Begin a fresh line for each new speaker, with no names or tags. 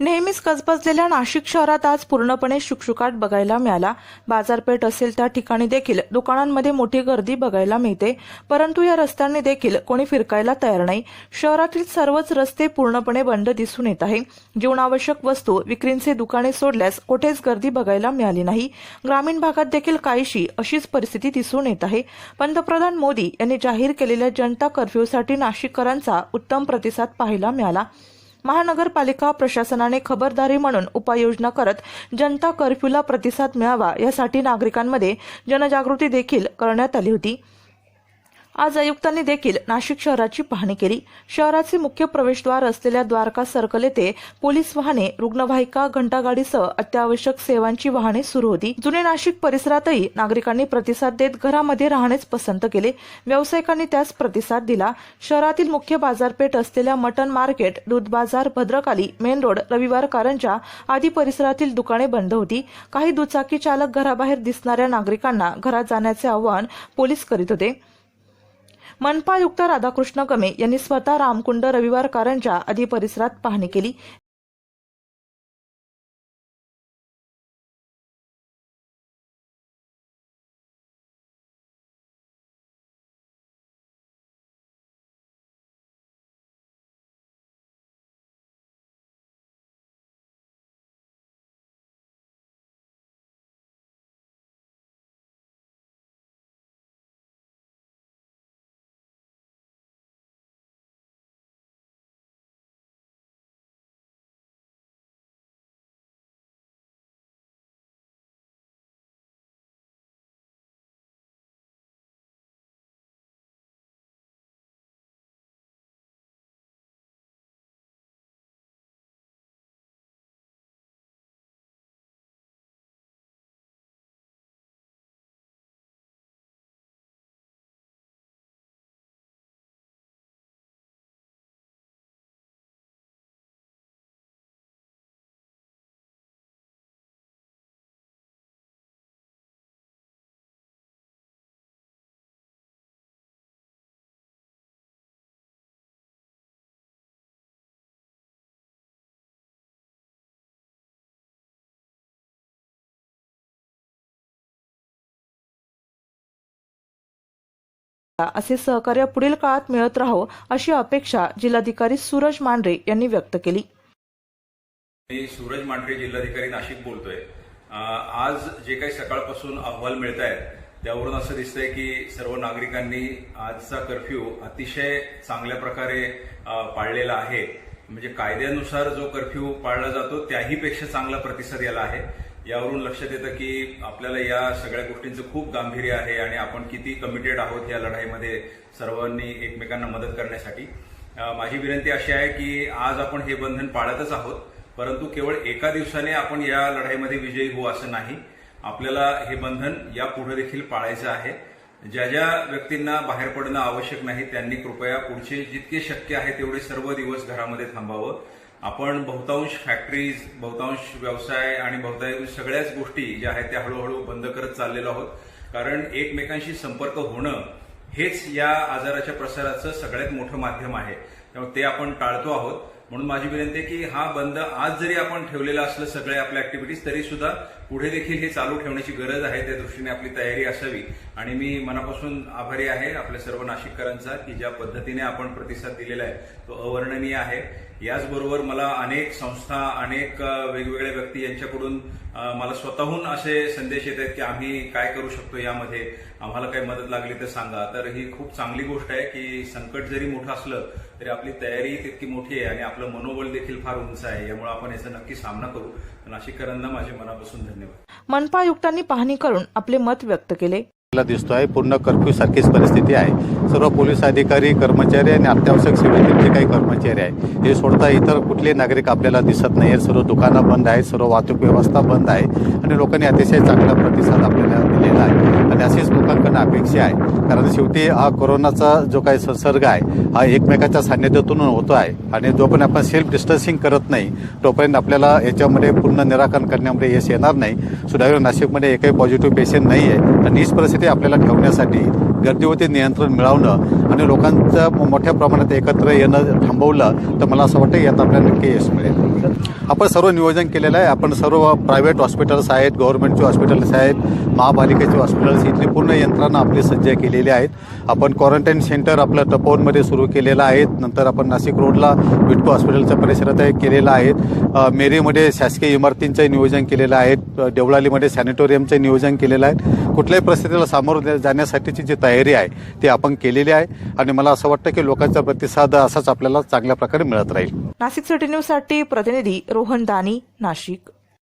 नेहमीच गजबजलेल्या नाशिक शहरात आज पूर्णपणे शुकशुकाट बघायला मिळाला. बाजारपेठ असेल त्या ठिकाणी देखील दुकानांमध्ये मोठी गर्दी बघायला मिळते. परंतु या रस्त्यांनी देखील कोणी फिरकायला तयार नाही. शहरातील सर्वच रस्ते पूर्णपणे बंद दिसून येत आहे. जीवनावश्यक वस्तू विक्रींचे दुकाने सोडल्यास कुठेच गर्दी बघायला मिळाली नाही. ग्रामीण भागात देखील काहीशी अशीच परिस्थिती दिसून येत आहे. पंतप्रधान मोदी यांनी जाहीर केलेल्या जनता कर्फ्यूसाठी नाशिककरांचा उत्तम प्रतिसाद पाहायला मिळाला. महानगरपालिका प्रशासनाने खबरदारी म्हणून उपाययोजना करत जनता कर्फ्यूला प्रतिसाद मिळावा यासाठी नागरिकांमध्ये जनजागृती देखील करण्यात आली होती. आज आयुक्तांनी देखील नाशिक शहराची पाहणी केली. शहराचे मुख्य प्रवेशद्वार असलेल्या द्वारका सर्कल येथे पोलीस वाहने रुग्णवाहिका घंटागाडीसह अत्यावश्यक सेवांची वाहने सुरू होती. जुने नाशिक परिसरातही नागरिकांनी प्रतिसाद देत घरामध्ये राहणेच पसंत केले. व्यावसायिकांनी त्यास प्रतिसाद दिला. शहरातील मुख्य बाजारपेठ असलेल्या मटन मार्केट दूध बाजार भद्रकाली मेन रोड रविवार कारंजा आदी परिसरातील दुकाने बंद होती. काही दुचाकी चालक घराबाहेर दिसणाऱ्या नागरिकांना घरात जाण्याचे आवाहन पोलीस करीत होते. मनपा आयुक्त राधाकृष्ण कमे यांनी स्वतः रामकुंड रविवार कारंजा आदी परिसरात पाहणी केली. असे सहकार्य पुढील काळात मिळत राहो अशी अपेक्षा जिल्हाधिकारी सूरज मांढरे यांनी व्यक्त केली.
मी सूरज मांढरे जिल्हाधिकारी नाशिक बोलतोय. आज जे काही सकाळपासून अहवाल मिळत आहेत त्यावरून असं दिसतंय की सर्व नागरिकांनी आजचा कर्फ्यू अतिशय चांगल्या प्रकारे पाळलेला आहे. म्हणजे कायद्यानुसार जो कर्फ्यू पाळला जातो त्याहीपेक्षा चांगला प्रतिसाद याला आहे. यावरून लक्षात येतं की आपल्याला या सगळ्या गोष्टींचं खूप गांभीर्य आहे आणि आपण किती कमिटेड आहोत या लढाईमध्ये सर्वांनी एकमेकांना मदत करण्यासाठी. माझी विनंती अशी आहे की आज आपण हे बंधन पाळतच आहोत परंतु केवळ एका दिवसाने आपण या लढाईमध्ये विजयी होऊ असं नाही. आपल्याला हे बंधन यापुढे देखील पाळायचं आहे. ज्या ज्या व्यक्तींना बाहेर पडणं आवश्यक नाही त्यांनी कृपया पुढचे जितके शक्य आहे तेवढे सर्व दिवस घरामध्ये थांबावं. आपण बहुतांश फॅक्टरीज बहुतांश व्यवसाय आणि बहुतांश सगळ्याच गोष्टी ज्या आहेत त्या हळूहळू बंद करत चाललेलो आहोत. कारण एकमेकांशी संपर्क होणं हेच या आजाराच्या प्रसाराचं सगळ्यात मोठं माध्यम आहे. त्यामुळे ते आपण टाळतो आहोत. म्हणून माझी विनंती आहे की हा बंद आज जरी आपण ठेवलेला असलं सगळ्या आपल्या ऍक्टिव्हिटीज तरी सुद्धा पुढे देखील हे चालू ठेवण्याची गरज आहे त्या दृष्टीने आपली तयारी असावी. आणि मी मनापासून आभारी आहे आपल्या सर्व नाशिककरांचा की ज्या पद्धतीने आपण प्रतिसाद दिलेला आहे तो अवर्णनीय आहे. याचबरोबर मला अनेक संस्था अनेक वेगवेगळ्या व्यक्ती यांच्याकडून मला स्वतःहून असे संदेश येत आहेत की आम्ही काय करू शकतो यामध्ये? आम्हाला काही मदत लागली तर सांगा. तर ही खूप चांगली गोष्ट आहे की संकट जरी मोठं असलं तरी आपली तयारी तितकी मोठी आहे आणि आपलं मनोबल देखील फार उंच आहे. यामुळे आपण याचा नक्की सामना करू. नाशिककरांना माझे मनापासून धन्यवाद.
मनपा आयुक्तांनी पाहणी करून आपले मत व्यक्त केले.
दिसतो आहे पूर्ण कर्फ्यू सारखीच परिस्थिती आहे. सर्व पोलीस अधिकारी कर्मचारी आणि अत्यावश्यक सेवेतील जे काही कर्मचारी आहे हे सोडता इतर कुठले नागरिक आपल्याला दिसत नाही आहेत सर्व दुकानं बंद आहेत सर्व वाहतूक व्यवस्था बंद आहे आणि लोकांनी अतिशय चांगला प्रतिसाद आपल्याला दिलेला आहे. आणि अशीच लोकांकडनं अपेक्षा आहे. कारण शेवटी हा कोरोनाचा जो काही संसर्ग आहे हा एकमेकाच्या सान्निध्यातून होतो आहे. आणि जोपर्यंत आपण सेल्फ डिस्टन्सिंग करत नाही तोपर्यंत आपल्याला याच्यामध्ये पूर्ण निराकरण करण्यामध्ये यश येणार नाही. सुदैवाने नाशिकमध्ये एकही पॉझिटिव्ह पेशंट नाही आहे आणि हीच परिस्थिती आपल्याला ठेवण्यासाठी गर्दीवरती नियंत्रण मिळवणं आणि लोकांचं मोठ्या प्रमाणात एकत्र येणं थांबवलं तर मला असं वाटतं यात आपल्याला नक्की यश मिळेल.
केलं
आपण सर्व नियोजन केलेलं आहे. आपण सर्व प्रायव्हेट हॉस्पिटल्स आहेत गव्हर्नमेंटचे हॉस्पिटल्स आहेत महापालिकेचे हॉस्पिटल्स इथली पूर्ण यंत्रणा आपली सज्ज केलेली आहेत. आपण क्वारंटाईन सेंटर आपलं टपवनमध्ये सुरू केलेलं आहे. नंतर आपण नाशिक रोडला विटको हॉस्पिटलच्या परिसरात केलेलं आहे. मेरीमध्ये शासकीय इमारतींचं नियोजन केलेलं आहे. देवळालीमध्ये सॅनिटोरियमचं नियोजन केलेलं आहे. कुठल्याही परिस्थितीला सामोरं जाण्यासाठीची जी तयारी आहे ती आपण केलेली आहे. आणि मला असं वाटतं की लोकांचा प्रतिसाद असाच आपल्याला चांगल्या प्रकारे मिळत राहील.
नाशिक सिटी न्यूजसाठी प्रतिनिधी रोहन दानी नाशिक.